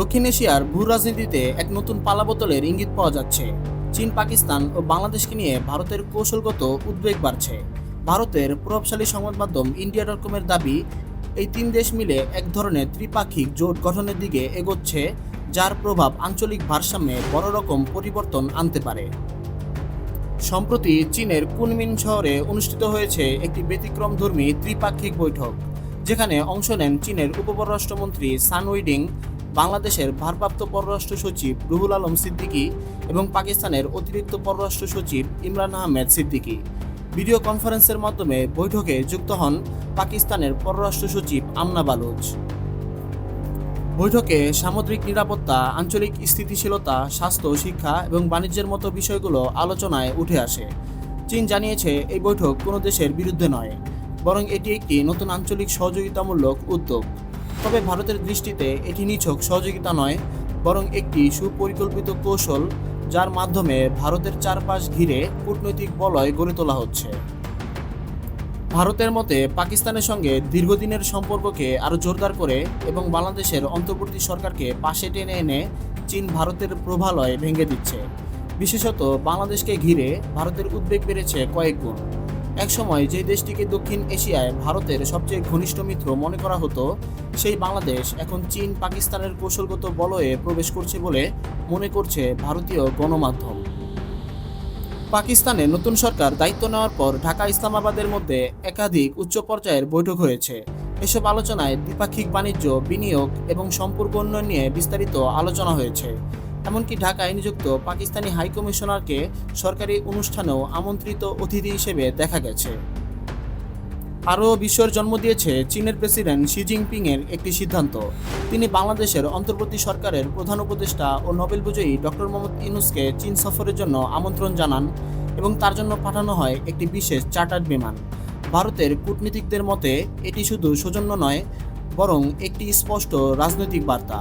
দক্ষিণ এশিয়ার ভূ রাজনীতিতে এক নতুন পালাবোতলের ইঙ্গিত পাওয়া যাচ্ছে। চীন, পাকিস্তান ও বাংলাদেশকে নিয়ে ভারতের কৌশলগত উদ্বেগ বাড়ছে। ভারতের প্রভাবশালী সংবাদ মাধ্যম ইন্ডিয়া ডট কমের দাবি, এই তিন দেশ মিলে এক ধরনের ত্রিপাক্ষিক জোট গঠনের দিকে এগোচ্ছে, যার প্রভাব আঞ্চলিক ভারসাম্যে বড় রকম পরিবর্তন আনতে পারে। সম্প্রতি চীনের কুনমিন শহরে অনুষ্ঠিত হয়েছে একটি ব্যতিক্রমধর্মী ত্রিপাক্ষিক বৈঠক, যেখানে অংশ নেন চীনের উপপররাষ্ট্রমন্ত্রী সান উইডিং বাংলাদেশের ভারপ্রাপ্ত পররাষ্ট্র সচিব রুহুল আলম সিদ্দিকী এবং পাকিস্তানের অতিরিক্ত পররাষ্ট্র সচিব ইমরান আহমেদ সিদ্দিকী। ভিডিও কনফারেন্সের মাধ্যমে বৈঠকে যুক্ত হন পাকিস্তানের পররাষ্ট্র সচিব আমনা বালুচ। বৈঠকে সামুদ্রিক নিরাপত্তা, আঞ্চলিক স্থিতিশীলতা, স্বাস্থ্য, শিক্ষা এবং বাণিজ্যের মতো বিষয়গুলো আলোচনায় উঠে আসে। চীন জানিয়েছে, এই বৈঠক কোনো দেশের বিরুদ্ধে নয়, বরং এটি একটি নতুন আঞ্চলিক সহযোগিতামূলক উদ্যোগ। তবে ভারতের দৃষ্টিতে এটি নিছক সহযোগিতা নয়, বরং একটি সুপরিকল্পিত কৌশল যার মাধ্যমে ভারতের চারপাশ ঘিরে কূটনৈতিক বলয় গড়ে তোলা হচ্ছে। ভারতের মতে, পাকিস্তানের সঙ্গে দীর্ঘদিনের সম্পর্ককে আরও জোরদার করে এবং বাংলাদেশের অন্তর্বর্তী সরকারকে পাশে টেনে এনে চীন ভারতের প্রভালয় ভেঙে দিচ্ছে। বিশেষত বাংলাদেশকে ঘিরে ভারতের উদ্বেগ বেড়েছে কয়েক গুণ। একসময় যে দেশটিকে দক্ষিণ এশিয়ায় ভারতের সবচেয়ে ঘনিষ্ঠ মিত্র মনে করা হতো, সেই বাংলাদেশ এখন চীন পাকিস্তানের কৌশলগত বলয়ে প্রবেশ করছে বলে মনে করছে ভারতীয় গণমাধ্যম। পাকিস্তানে নতুন সরকার দায়িত্ব নেওয়ার পর ঢাকা ইসলামাবাদের মধ্যে একাধিক উচ্চ পর্যায়ের বৈঠক হয়েছে। এসব আলোচনায় দ্বিপাক্ষিক বাণিজ্য, বিনিয়োগ এবং সম্পর্ক উন্নয়ন নিয়ে বিস্তারিত আলোচনা হয়েছে। এমনকি ঢাকায় নিযুক্ত পাকিস্তানি হাইকমিশনারকে সরকারি অনুষ্ঠানেও আমন্ত্রিত অতিথি হিসেবে দেখা গেছে। আরও বিস্ময়ের জন্ম দিয়েছে চীনের প্রেসিডেন্ট শি জিনপিং এর একটি সিদ্ধান্ত। তিনি বাংলাদেশের অন্তর্বর্তী সরকারের প্রধান উপদেষ্টা ও নোবেল বিজয়ী ডক্টর মোহাম্মদ ইউনুসকে চীন সফরের জন্য আমন্ত্রণ জানান এবং তার জন্য পাঠানো হয় একটি বিশেষ চার্টার্ড বিমান। ভারতের কূটনীতিকদের মতে এটি শুধু সৌজন্য নয়, বরং একটি স্পষ্ট রাজনৈতিক বার্তা।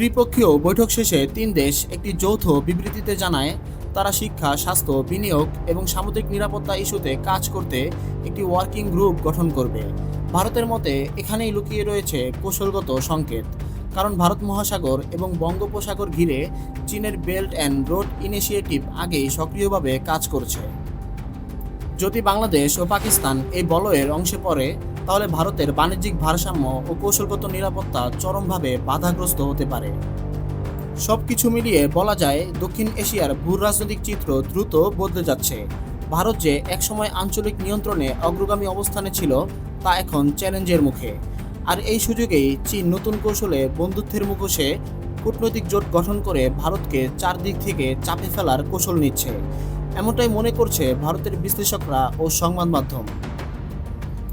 ত্রিপক্ষীয় বৈঠক শেষে তিন দেশ একটি যৌথ বিবৃতিতে জানায়, তারা শিক্ষা, স্বাস্থ্য, বিনিয়োগ এবং সামুদ্রিক নিরাপত্তা ইস্যুতে কাজ করতে একটি ওয়ার্কিং গ্রুপ গঠন করবে। ভারতের মতে, এখানেই লুকিয়ে রয়েছে কৌশলগত সংকেত। কারণ ভারত মহাসাগর এবং বঙ্গোপসাগর ঘিরে চীনের বেল্ট অ্যান্ড রোড ইনিশিয়েটিভ আগেই সক্রিয়ভাবে কাজ করছে। যদি বাংলাদেশ ও পাকিস্তান এই বলয়ের অংশে পড়ে, তাহলে ভারতের বাণিজ্যিক ভারসাম্য ও কৌশলগত নিরাপত্তা চরমভাবে বাধাগ্রস্ত হতে পারে। সব কিছু মিলিয়ে বলা যায়, দক্ষিণ এশিয়ার ভূ রাজনৈতিক চিত্র দ্রুত বদলে যাচ্ছে। ভারত যে একসময় আঞ্চলিক নিয়ন্ত্রণে অগ্রগামী অবস্থানে ছিল, তা এখন চ্যালেঞ্জের মুখে। আর এই সুযোগেই চীন নতুন কৌশলে বন্ধুত্বের মুখোশে কূটনৈতিক জোট গঠন করে ভারতকে চারদিক থেকে চাপে ফেলার কৌশল নিচ্ছে। এমনটাই মনে করছে ভারতের বিশ্লেষকরা ও সংবাদ মাধ্যম।